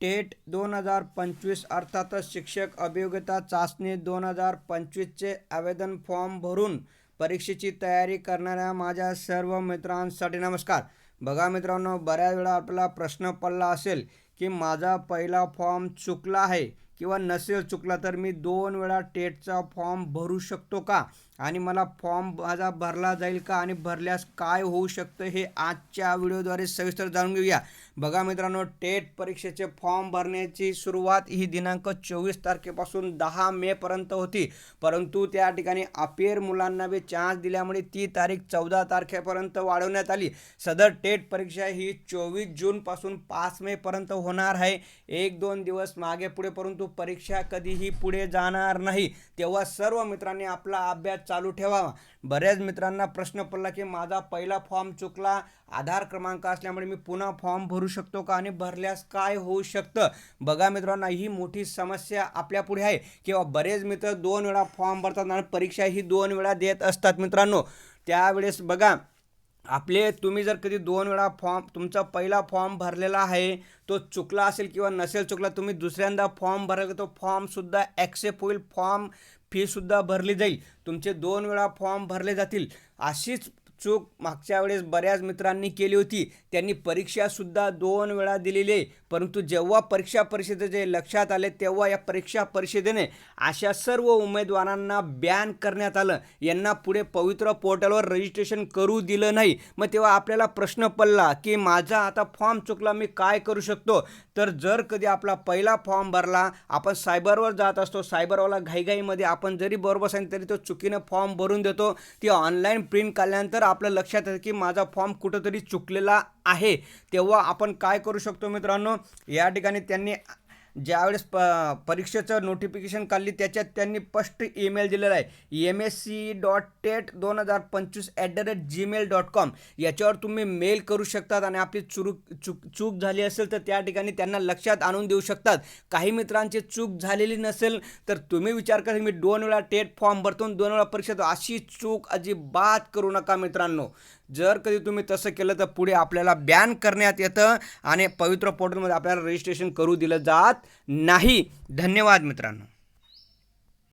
TET दोन हजार पंचवीस अर्थातच शिक्षक अभियोग्यता चाचणी दोन हजार पंचवीसचे आवेदन फॉर्म भरून परीक्षेची तयारी करणाऱ्या माझ्या सर्व मित्रांसाठी नमस्कार. बघा मित्रांनो बऱ्याच वेळा आपल्याला प्रश्न पडला असेल की माझा पहिला फॉर्म चुकला आहे किंवा नसेल चुकला तर मी दोन वेळा टेटचा फॉर्म भरू शकतो का? आणि मला फॉर्म माझा भरला जाईल का? आणि भरल्यास काय होऊ शकतं हे आजच्या व्हिडिओद्वारे सविस्तर जाणून घेऊया. बघा मित्रांनो टेट परीक्षेचे फॉर्म भरण्याची सुरुवात ही दिनांक चोवीस तारखेपासून दहा मेपर्यंत होती. परंतु त्या ठिकाणी अपेर मुलांना बी चान्स दिल्यामुळे ती तारीख चौदा तारखेपर्यंत वाढवण्यात आली. सदर टेट परीक्षा ही चोवीस जूनपासून पाच मेपर्यंत होणार आहे. एक दोन दिवस मागे पुढे परंतु परीक्षा कधीही पुढे जाणार नाही. तेव्हा सर्व मित्रांनी आपला अभ्यास चालू ठेवावा. बऱ्याच मित्रांना प्रश्न पडला की माझा पहिला फॉर्म चुकला. आधार क्रमांक असल्यामुळे मी पुन्हा फॉर्म भरू शकतो का आणि भरल्यास काय होऊ शकतं? बघा मित्रांनो ही मोठी समस्या आपल्यापुढे आहे. किंवा बरेच मित्र दोन वेळा फॉर्म भरतात आणि परीक्षा ही दोन वेळा देत असतात मित्रांनो. त्यावेळेस बघा आपले तुम्ही जर कधी दोन वेळा फॉर्म तुमचा पहिला फॉर्म भरलेला आहे तो चुकला असेल किंवा नसेल चुकला तुम्ही दुसऱ्यांदा फॉर्म भराल तो फॉर्मसुद्धा ॲक्सेप्ट होईल फॉर्म फीसुद्धा भरली जाईल. तुमचे दोन वेळा फॉर्म भरले जातील. अशीच चूक मागच्या वेळेस बऱ्याच मित्रांनी केली होती. त्यांनी परीक्षासुद्धा दोन वेळा दिलेली आहे. परंतु जेव्हा परीक्षा परिषदेचे लक्षात आले तेव्हा या परीक्षा परिषदेने अशा सर्व उमेदवारांना बॅन करण्यात आलं. यांना पुढे पवित्र पोर्टलवर रजिस्ट्रेशन करू दिलं नाही. मग तेव्हा आपल्याला प्रश्न पडला की माझा आता फॉर्म चुकला मी काय करू शकतो? तर जर कधी आपला पहिला फॉर्म भरला आपण सायबरवर जात असतो. सायबरवाला घाईघाईमध्ये आपण जरी बरोबर सांगितलं तरी तो चुकीनं फॉर्म भरून देतो. ती ऑनलाईन प्रिंट काढल्यानंतर आपल्या लक्षात येतं की माझा फॉर्म कुठंतरी चुकलेला आहे. तेव्हा आपण काय करू शकतो मित्रांनो? या ठिकाणी त्यांनी ज्यावेळेस प परीक्षेचं नोटिफिकेशन काढली त्याच्यात त्यांनी स्पष्ट ईमेल दिलेला आहे. M S C dot TET दोन हजार पंचवीस at the rate Gmail dot com याच्यावर तुम्ही मेल करू शकतात आणि आपली चुरूक चूक चूक झाली असेल तर त्या ठिकाणी त्यांना लक्षात आणून देऊ शकतात. काही मित्रांची चूक झालेली नसेल तर तुम्ही विचार करा मी दोन वेळा टेट फॉर्म भरतो दोन वेळा परीक्षा देतो. अशी चूक अजिबात करू नका मित्रांनो. जर कधी तुम्ही तसं केलं तर पुढे आपल्याला बॅन करण्यात येतं आणि पवित्र पोर्टलमध्ये आपल्याला रजिस्ट्रेशन करू दिलं जात नाही. धन्यवाद मित्रांनो.